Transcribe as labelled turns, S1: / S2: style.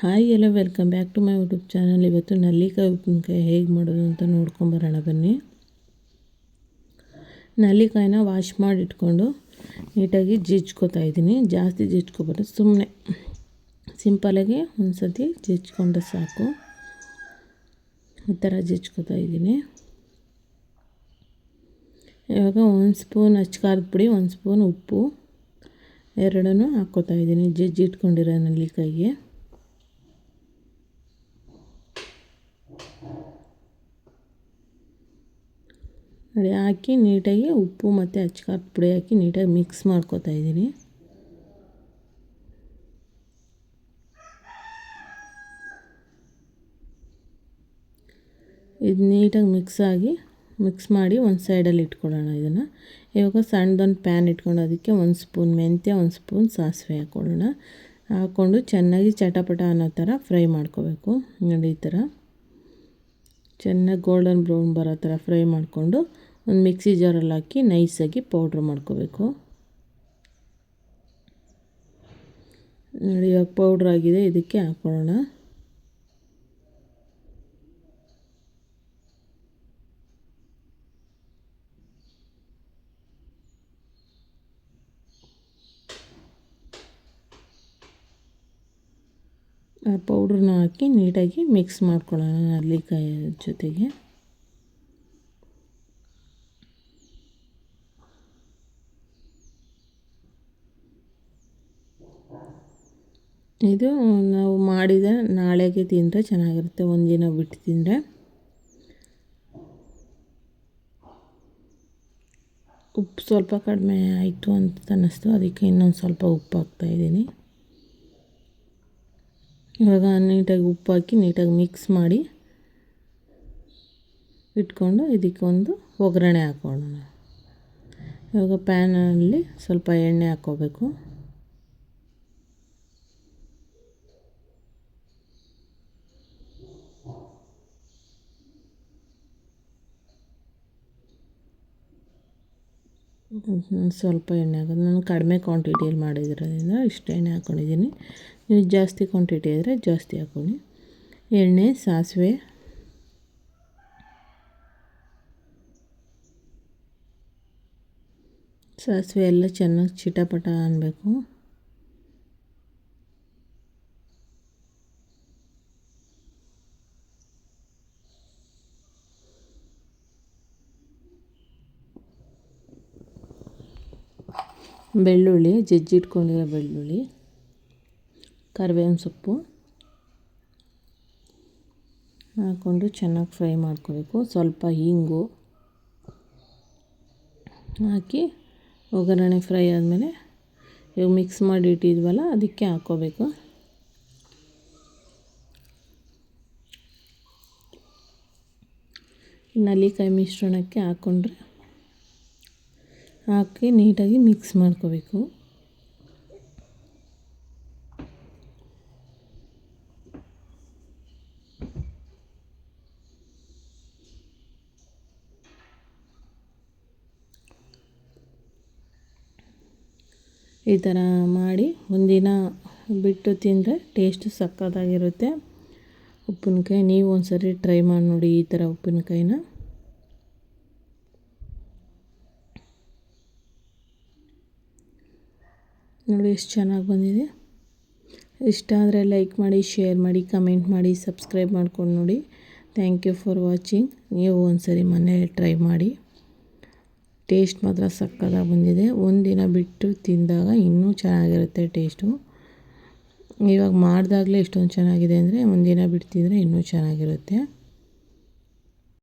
S1: Hi ಎಲ್ಲ, welcome back to my YouTube channel. ಇವತ್ತು ನಲ್ಲಿಕಾಯಿ ಉಪ್ಪಿನಕಾಯಿ ಹೇಗೆ ಮಾಡೋದು ಅಂತ ನೋಡ್ಕೊಂಬರೋಣ ಬನ್ನಿ. ನಲ್ಲಿಕಾಯಿನ ವಾಶ್ ಮಾಡಿ ಇಟ್ಕೊಂಡು ನೀಟಾಗಿ ಜಿಜ್ಕೋತಾ ಇದ್ದೀನಿ. ಜಾಸ್ತಿ ಜಿಜ್ಕೋಬಾರ್ದು ಸುಮ್ಮನೆ ಸಿಂಪಲಾಗಿ ಒಂದು ಸತಿ ಜಿಜ್ಕೊಂಡ್ರೆ ಸಾಕು. ಈ ಥರ ಜಿಜ್ಕೋತಾ ಇದ್ದೀನಿ. ಇವಾಗ ಒಂದು ಸ್ಪೂನ್ ಖಾರದ ಪುಡಿ, ಒಂದು ಸ್ಪೂನ್ ಉಪ್ಪು, ಎರಡನ್ನೂ ಹಾಕ್ಕೋತಾ ಇದ್ದೀನಿ. ಜಜ್ಜಿ ಇಟ್ಕೊಂಡಿರೋ ನಲ್ಲಿಕಾಯಿಗೆ. ನೋಡಿ, ಹಾಕಿ ನೀಟಾಗಿ ಉಪ್ಪು ಮತ್ತು ಅಚ್ಚಕಾರದ ಪುಡಿ ಹಾಕಿ ನೀಟಾಗಿ ಮಿಕ್ಸ್ ಮಾಡ್ಕೋತಾ ಇದ್ದೀನಿ. ಇದು ನೀಟಾಗಿ ಮಿಕ್ಸ್ ಆಗಿ ಮಿಕ್ಸ್ ಮಾಡಿ ಒಂದು ಸೈಡಲ್ಲಿ ಇಟ್ಕೊಳ್ಳೋಣ ಇದನ್ನು. ಇವಾಗ ಸಣ್ಣದೊಂದು ಪ್ಯಾನ್ ಇಟ್ಕೊಂಡು ಅದಕ್ಕೆ ಒಂದು ಸ್ಪೂನ್ ಮೆಂತ್ಯ, ಒಂದು ಸ್ಪೂನ್ ಸಾಸಿವೆ ಹಾಕ್ಕೊಳ್ಳೋಣ. ಹಾಕ್ಕೊಂಡು ಚೆನ್ನಾಗಿ ಚಟಪಟ ಅನ್ನೋ ಥರ ಫ್ರೈ ಮಾಡ್ಕೋಬೇಕು. ನೋಡಿ ಈ ಥರ ಚೆನ್ನಾಗಿ ಗೋಲ್ಡನ್ ಬ್ರೌನ್ ಬರೋ ಥರ ಫ್ರೈ ಮಾಡಿಕೊಂಡು ಒಂದು ಮಿಕ್ಸಿ ಜಾರಲ್ಲಿ ಹಾಕಿ ನೈಸಾಗಿ ಪೌಡ್ರ್ ಮಾಡ್ಕೋಬೇಕು. ನೋಡಿ, ಇವಾಗ ಪೌಡ್ರ್ ಆಗಿದೆ, ಇದಕ್ಕೆ ಹಾಕೊಳ್ಳೋಣ ಆ ಪೌಡ್ರನ್ನ ಹಾಕಿ ನೀಟಾಗಿ ಮಿಕ್ಸ್ ಮಾಡ್ಕೊಳ್ಳೋಣ ನಲ್ಲಿಕಾಯಿ ಜೊತೆಗೆ. ಇದು ನಾವು ಮಾಡಿದ ನಾಳೆಗೆ ತಿಂದರೆ ಚೆನ್ನಾಗಿರುತ್ತೆ. ಒಂದಿನ ಬಿಟ್ಟು ತಿಂದರೆ. ಉಪ್ಪು ಸ್ವಲ್ಪ ಕಡಿಮೆ ಆಯಿತು ಅಂತ ಅನ್ನಿಸ್ತು. ಅದಕ್ಕೆ ಇನ್ನೊಂದು ಸ್ವಲ್ಪ ಉಪ್ಪು ಹಾಕ್ತಾಯಿದ್ದೀನಿ ಇವಾಗ ನೀಟಾಗಿ ಉಪ್ಪು ಹಾಕಿ ನೀಟಾಗಿ ಮಿಕ್ಸ್ ಮಾಡಿ ಇಟ್ಕೊಂಡು ಇದಕ್ಕೊಂದು ಒಗ್ಗರಣೆ ಹಾಕೋಣ. ಇವಾಗ ಪ್ಯಾನಲ್ಲಿ ಸ್ವಲ್ಪ ಎಣ್ಣೆ ಹಾಕ್ಕೋಬೇಕು ಸ್ವಲ್ಪ ಎಣ್ಣೆ ಹಾಕೋದು. ನಾನು ಕಡಿಮೆ ಕ್ವಾಂಟಿಟಿಯಲ್ಲಿ ಮಾಡಿದ್ರಿಂದ ಇಷ್ಟು ಎಣ್ಣೆ ಹಾಕ್ಕೊಂಡಿದ್ದೀನಿ ನೀವು ಜಾಸ್ತಿ ಕ್ವಾಂಟಿಟಿ ಇದ್ದರೆ ಜಾಸ್ತಿ ಹಾಕ್ಕೊಳ್ಳಿ ಎಣ್ಣೆ, ಸಾಸಿವೆ. ಸಾಸಿವೆ ಎಲ್ಲ ಚೆನ್ನಾಗಿ ಚಿಟಪಟ ಅನ್ನಬೇಕು ಬೆಳ್ಳುಳ್ಳಿ ಜಜ್ಜಿಟ್ಕೊಂಡಿರೋ ಬೆಳ್ಳುಳ್ಳಿ, ಕರಿಬೇವಿನ ಸೊಪ್ಪು ಹಾಕ್ಕೊಂಡು ಚೆನ್ನಾಗಿ ಫ್ರೈ ಮಾಡ್ಕೋಬೇಕು. ಸ್ವಲ್ಪ ಹಿಂಗು ಹಾಕಿ ಒಗ್ಗರಣೆ ಫ್ರೈ ಆದಮೇಲೆ ಇವಾಗ ಮಿಕ್ಸ್ ಮಾಡಿ ಇಟ್ಟಿದ್ವಲ್ಲ, ಅದಕ್ಕೆ ಹಾಕ್ಕೋಬೇಕು. ನಲ್ಲಿಕಾಯಿ ಮಿಶ್ರಣಕ್ಕೆ ಹಾಕ್ಕೊಂಡ್ರೆ ಹಾಕಿ ನೀಟಾಗಿ ಮಿಕ್ಸ್ ಮಾಡ್ಕೋಬೇಕು. ಈ ಥರ ಮಾಡಿ ಒಂದಿನ ಬಿಟ್ಟು ತಿಂದರೆ ಟೇಸ್ಟ್ ಸಕ್ಕತ್ತಾಗಿರುತ್ತೆ. ಉಪ್ಪಿನಕಾಯಿ ನೀವು ಒಂದು ಸರಿ ಟ್ರೈ ಮಾಡಿ ನೋಡಿ ಈ ಥರ ಉಪ್ಪಿನಕಾಯಿನ. ನೋಡಿ ಎಷ್ಟು ಚೆನ್ನಾಗಿ ಬಂದಿದೆ. ಇಷ್ಟ ಆದರೆ ಲೈಕ್ ಮಾಡಿ, ಶೇರ್ ಮಾಡಿ, ಕಮೆಂಟ್ ಮಾಡಿ, ಸಬ್ಸ್ಕ್ರೈಬ್ ಮಾಡ್ಕೊಂಡು ನೋಡಿ. ಥ್ಯಾಂಕ್ ಯು ಫಾರ್ ವಾಚಿಂಗ್ ನೀವು ಒಂದ್ಸರಿ ಮನೇಲಿ ಟ್ರೈ ಮಾಡಿ. ಟೇಸ್ಟ್ ಮಾತ್ರ ಸಕ್ಕತ್ತಾಗಿ ಬಂದಿದೆ. ಒಂದಿನ ಬಿಟ್ಟು ತಿಂದಾಗ ಇನ್ನೂ ಚೆನ್ನಾಗಿರುತ್ತೆ ಟೇಸ್ಟು ಇವಾಗ ಮಾಡಿದಾಗಲೇ ಇಷ್ಟೊಂದು ಚೆನ್ನಾಗಿದೆ ಅಂದರೆ ಒಂದಿನ ತಿಂದರೆ ಇನ್ನೂ ಚೆನ್ನಾಗಿರುತ್ತೆ.